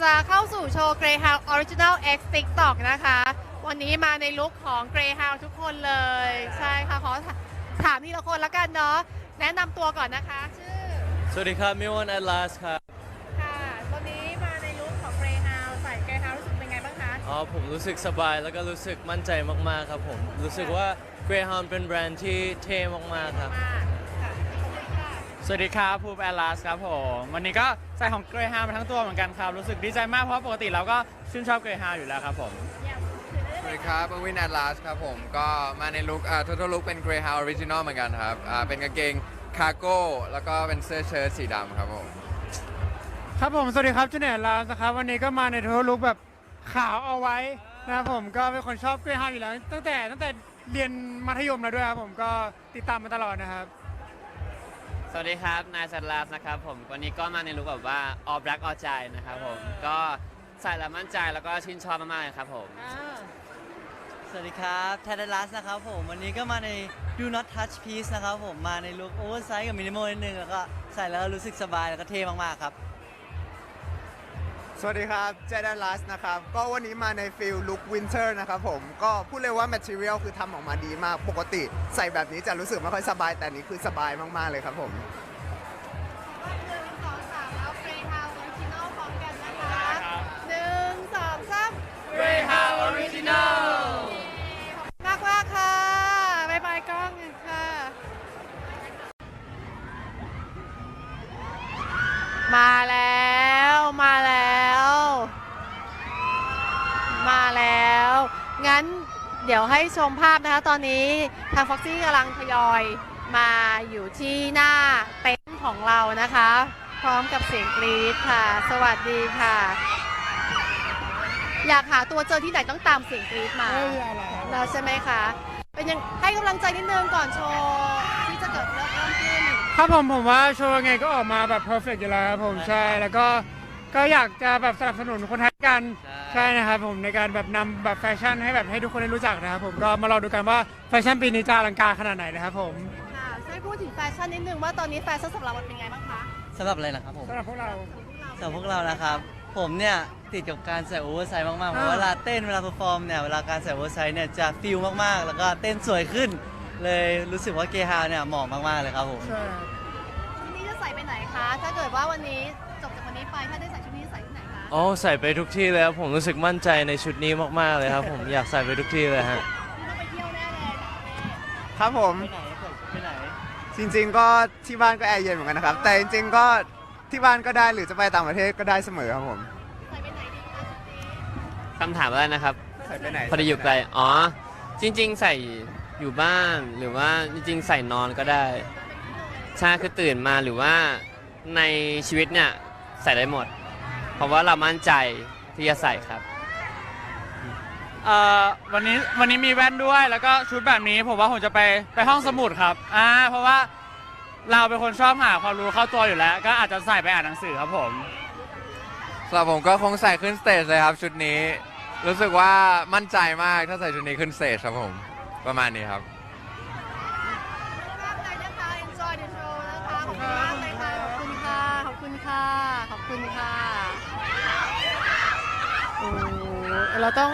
จะเข้าสู่โชว์ Greyhound Original X TikTok นะคะ วันนี้มาในลุคของ Greyhound ทุกคนเลย ใช่ค่ะ ขอถามทีละคนละกันเนาะ แนะนำตัวก่อนนะคะ ชื่อ สวัสดีครับมิวันแอดลาสครับ ค่ะ วันนี้มาในลุคของ Greyhound ใส่ Greyhound รู้สึกเป็นไงบ้างคะ อ๋อผมรู้สึกสบายแล้วก็รู้สึกมั่นใจมาก ๆ ครับผม รู้สึกว่า Greyhound เป็นแบรนด์ที่เท่มาก ๆ ครับ มาก วัสดีครับภูมิแอลลาสครับผม วันนี้ก็ใส่ของเกรฮาวมาทั้งตัวเหมือนกันครับ รู้สึกดีใจมากเพราะปกติเราก็ชื่นชอบเกรฮาวอยู่แล้วครับผมอยากถือได้สเลวัสยดีครับวินแอดลาสครับผมก็มาในลุคอ่าทัตลุคเป็น Greyhound Original เหมือนกันครับอ่าเป็นกางเกงคาร์โก้แล้วก็เป็นเสื้อเชิ้ตสีดำครับผม ครับผม สวัสดีครับจูเนียร์ลาสครับ วันนี้ก็มาในโทลุกแบบขาวเอาไว้นะครับผมก็เป็นคนชอบเกรฮาวอยู่แล้ว ตั้งแต่ตั้งแต่เรียนมัธยมแล้วด้วยครับผมก็ติดตามมาตลอดนะครับ สวัสดีครับ นายสัตลาฟนะครับผม วันนี้ก็มาในลุคแบบว่าออ b รักออใจนะครับผม ก็ใส่แล้วมั่นใจแล้วก็ชื่นชอบมากๆเลยครับผมสวัสดีครับแทดลัสนะครับผม วันนี้ก็มาใน Do Not Touch Piece นะครับผม มาในลุคโอเวอร์ไซส์กับมินิมอลนิดนึง แล้วก็ใส่แล้วรู้สึกสบายแล้วก็เท่มาก ๆ ครับ สวัสดีครับเจดันลัสนะครับ ก็วันนี้มาในฟิลลุควินเทอร์นะครับผม ก็พูดเลยว่าแมทเทียลคือทำออกมาดีมาก ปกติใส่แบบนี้จะรู้สึกไม่ค่อยสบาย แต่อันนี้คือสบายมาก ๆ เลยครับผมหนึ่งสองสามแล้ว Greyhound Original พร้อมกันนะคะหนึ่งสองสาม Greyhound Original มากมากๆค่ะบายบายกล้องค่ะ มาแล้วมาแล้ว มาแล้ว งั้นเดี๋ยวให้ชมภาพนะคะ ตอนนี้ทางฟ็อกซี่กำลังทยอยมาอยู่ที่หน้าเต็นท์ของเรานะคะ พร้อมกับเสียงกรี๊ดค่ะ สวัสดีค่ะ อยากหาตัวเจอที่ไหนต้องตามเสียงกรี๊ดมาแล้วใช่ไหมคะ เป็นยังให้กำลังใจนิดนึงก่อนโชว์ที่จะเกิดเริ่มเริ่มขึ้น ครับผมผมว่าโชว์ยังไงก็ออกมาแบบเพอร์เฟกต์อยู่แล้วครับผมใช่แล้วก็ ก็อยากจะแบบสนับสนุนคนไทยกันใช่ใช่นะครับผมในการแบบนำแบบแฟชั่นให้แบบให้ทุกคนได้รู้จักนะครับผมก็มารอดูกันว่าแฟชั่นปีนี้จะอลังการขนาดไหนนะครับผมค่ะช่วยพูดถึงแฟชั่นนิดนึงว่าตอนนี้แฟชั่นสำหรับเราเป็นไงบ้างคะสำหรับอะไรนะครับผมสำหรับพวกเรา สำหรับพวกเรานะครับ ผมเนี่ยติดกับการใส่โอเวอร์ไซส์มากๆเพราะอ่าเวลาเต้นเวลาเพอร์ฟอร์มเนี่ยเวลาการใส่โอเวอร์ไซส์เนี่ยจะฟิลมากๆ แล้วก็เต้นสวยขึ้น เลยรู้สึกว่าเกฮาวเนี่ยเหมาะมากๆเลยครับผม ใช่ชุดนี้จะใส่ไปไหนคะ ถ้าเกิดว่าวันนี้จบจากวันนี้ไปถ้าได้ อ๋อใส่ไปทุกที่เลยครับผมรู้สึกมั่นใจในชุดนี้มากๆเลยครับ ผมอยากใส่ไปทุกที่เลยฮะนี่ต้องไปเที่ยวแน่เลยต่างประเทศครับผม ไปไหนใส่ชุดไปไหนจริง ๆ ก็ที่บ้านก็แอร์เย็นเหมือนกันนะครับ แต่จริง ๆ ก็ที่บ้านก็ได้หรือจะไปต่างประเทศก็ได้เสมอครับผมใส่ไปไหนดีคะชุดนี้คำถามอะไรนะครับ ใส่ไปไหนพอดีอยู่ไกล อ๋อ จริง ๆ ใส่อยู่บ้านหรือว่าจริง ๆ ใส่นอนก็ได้ใช่คือตื่นมาหรือว่าในชีวิตเนี่ยใส่ได้หมดเพ ราะว่าเรามั่นใจที่จะใส่ครับ เอ่อวันนี้วันนี้มีแว่นด้วย แล้วก็ชุดแบบนี้ผมว่าผมจะไปไปห้องสมุดครับอ่าเพราะว่าเราเป็นคนชอบหาความรู้เข้าตัวอยู่แล้ว ก็อาจจะใส่ไปอ่านหนังสือครับผม สำหรับผมก็คงใส่ขึ้นสเตจเลยครับชุดนี้ รู้สึกว่ามั่นใจมากถ้าใส่ชุดนี้ขึ้นสเตจครับผมประมาณนี้ครับ มากเลยนะคะ enjoy the show นะคะ ขอบคุณมากเลยค่ะ ขอบคุณค่ะ ขอบคุณค่ะ ขอบคุณค่ะ เราต้อง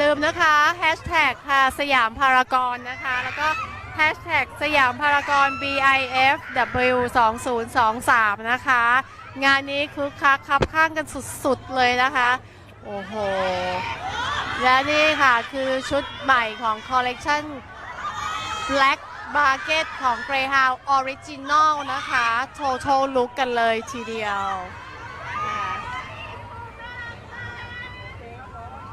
ลืมนะคะแฮชแท็กค่ะสยามพารากอนนะคะ แล้วก็แฮชแท็กสยามพารากอน BIFW 2023 นะคะ งานนี้คึกคักคับข้างกันสุดๆเลยนะคะ โอ้โห และนี่ค่ะคือชุดใหม่ของคอลเลกชัน Black Bucket ของ Greyhound Original นะคะ Total Look กันเลยทีเดียวนะคะ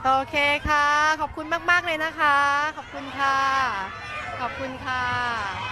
โอเคค่ะ ขอบคุณมาก ๆ เลยนะคะ ขอบคุณค่ะ ขอบคุณค่ะ